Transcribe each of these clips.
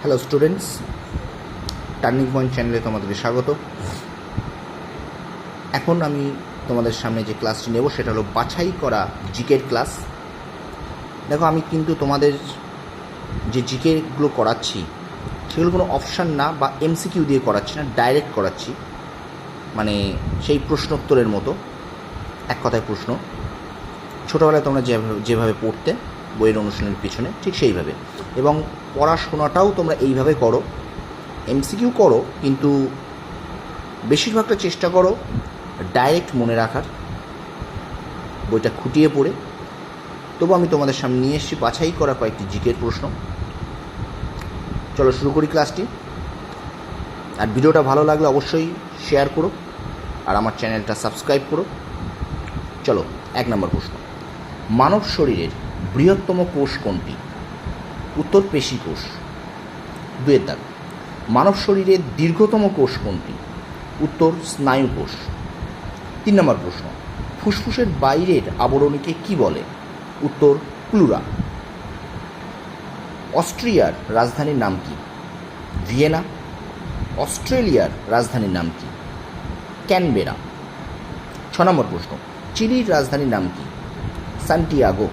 Hello students turning point চ্যানেলে তোমাদেরকে স্বাগত। এখন আমি তোমাদের সামনে যে ক্লাসটি নেব, সেটা হলো বাছাই করা জিকের ক্লাস দেখো, আমি কিন্তু তোমাদের যে জিকেগুলো করাচ্ছি, সেগুলো কোনো অপশান না বা এমসিকিউ দিয়ে করাচ্ছি না ডাইরেক্ট করাচ্ছি। মানে সেই প্রশ্নোত্তরের মতো, এক কথায় প্রশ্ন। ছোটোবেলায় তোমরা যেভাবে যেভাবে পড়তে, বইয়ের অনুশীলনের পিছনে, ঠিক সেইভাবে। এবং পড়াশোনাটাও তোমরা এইভাবে করো। এমসিকিউ করো, কিন্তু বেশিরভাগটা চেষ্টা করো ডাইরেক্ট মনে রাখার। বইটা খুঁটিয়ে পড়ে। তবু আমি তোমাদের সামনে নিয়ে এসেছি বাছাই করা কয়েকটি জিকের প্রশ্ন। চলো শুরু করি ক্লাসটি। আর ভিডিওটা ভালো লাগলে অবশ্যই শেয়ার করো আর আমার চ্যানেলটা সাবস্ক্রাইব করো। চলো, এক নম্বর প্রশ্ন। মানব শরীরের বৃহত্তম কোষ কোনটি? উত্তর পেশি কোষ। দুয়ের দাগ মানব শরীরের দীর্ঘতম কোষ কোনটি? উত্তর, স্নায়ু কোষ। তিন নম্বর প্রশ্ন, ফুসফুসের বাইরের আবরণীকে কি বলে? উত্তর প্লুরা অস্ট্রিয়ার রাজধানীর নাম কি? ভিয়েনা। অস্ট্রেলিয়ার রাজধানীর নাম কি? ক্যানবেরা। ছ নম্বর প্রশ্ন, চিলির রাজধানীর নাম কি? সান্টিয়াগো।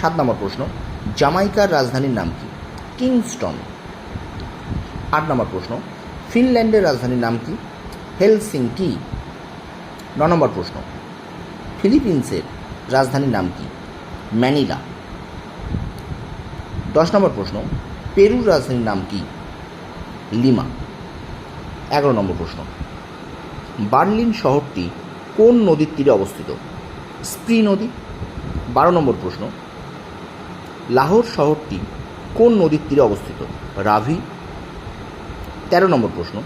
সাত নম্বর প্রশ্ন জামাইকার রাজধানীর নাম কি? কিংস্টন। আট নম্বর প্রশ্ন, ফিনল্যান্ডের রাজধানীর নাম কি? হেলসিংকি ন নম্বর প্রশ্ন, ফিলিপিন্সের রাজধানীর নাম কি? ম্যানিলা। দশ নম্বর প্রশ্ন, পেরুর রাজধানীর নাম কি? লিমা। এগারো নম্বর প্রশ্ন, বার্লিন শহরটি কোন নদীর তীরে অবস্থিত? স্প্রি নদী। বারো নম্বর প্রশ্ন লাহোর শহরটি কোন নদীর তীরে অবস্থিত? রাভি। তেরো নম্বর প্রশ্ন,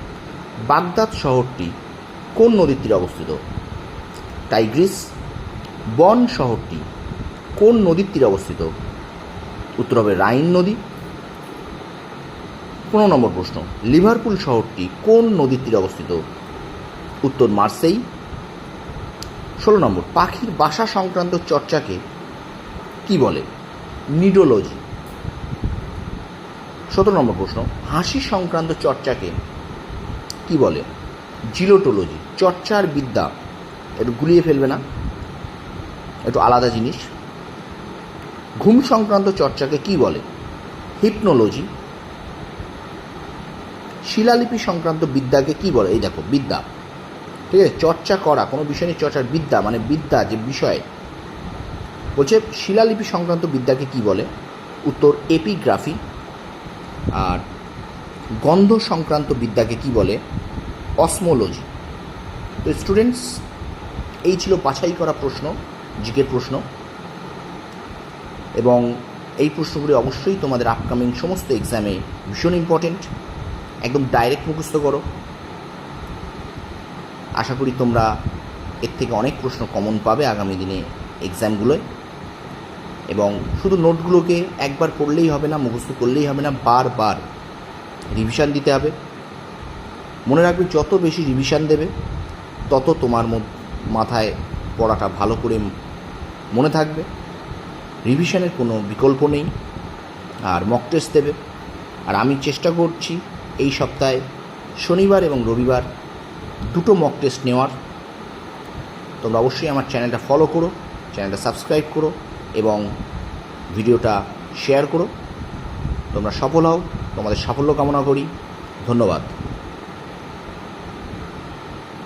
বাগদাদ শহরটি কোন নদীর তীরে অবস্থিত? টাইগ্রিস। বন শহরটি কোন নদীর তীরে অবস্থিত? উত্তর হবে রাইন নদী। পনেরো নম্বর প্রশ্ন, লিভারপুল শহরটি কোন নদীর তীরে অবস্থিত? উত্তর মার্সেই। ষোলো নম্বর, পাখির বাসা সংক্রান্ত চর্চাকে কি বলে? নিডোলজি। সতেরো নম্বর প্রশ্ন, হাসি সংক্রান্ত চর্চাকে কি বলে? জিলোটোলজি, চর্চার বিদ্যা। একটু গুলিয়ে ফেলবে না? একটু আলাদা জিনিস। ঘুম সংক্রান্ত চর্চাকে কি বলে? হিপনোলজি। শিলালিপি সংক্রান্ত বিদ্যাকে কি বলে? এই দেখো, বিদ্যা। ঠিক আছে? চর্চা করা, কোনো বিষয় নিয়ে চর্চার বিদ্যা মানে বিদ্যা যে বিষয় বলছে শিলালিপি সংক্রান্ত বিদ্যাকে কি বলে? উত্তর, এপিগ্রাফি। আর গন্ধ সংক্রান্ত বিদ্যাকে কি বলে? অসমোলজি। তো স্টুডেন্টস, এই ছিল বাছাই করা প্রশ্ন, জিকের প্রশ্ন। এবং এই প্রশ্নগুলি অবশ্যই তোমাদের আপকামিং সমস্ত এক্সামে ভীষণ ইম্পর্টেন্ট একদম ডাইরেক্ট মুখস্থ করো। আশা করি তোমরা এর থেকে অনেক প্রশ্ন কমন পাবে আগামী দিনে এক্সামগুলোয় এবং শুধু নোটগুলোকে একবার পড়লেই হবে না, মুখস্থ করলেই হবে না, বারবার রিভিশন দিতে হবে। মনে রাখবে, যত বেশি রিভিশন দেবে, তত তোমার মাথায় পড়াটা ভালো করে মনে থাকবে। রিভিশনের কোনো বিকল্প নেই, আর মক টেস্ট দেবে। আর আমি চেষ্টা করছি এই সপ্তাহে শনিবার এবং রবিবার দুটো মক টেস্ট নেওয়ার। তোমরা অবশ্যই আমার চ্যানেলটা ফলো করো চ্যানেলটা সাবস্ক্রাইব করো। এবং ভিডিওটা শেয়ার করো। তোমরা সফল হও। তোমাদের সাফল্য কামনা করি। ধন্যবাদ।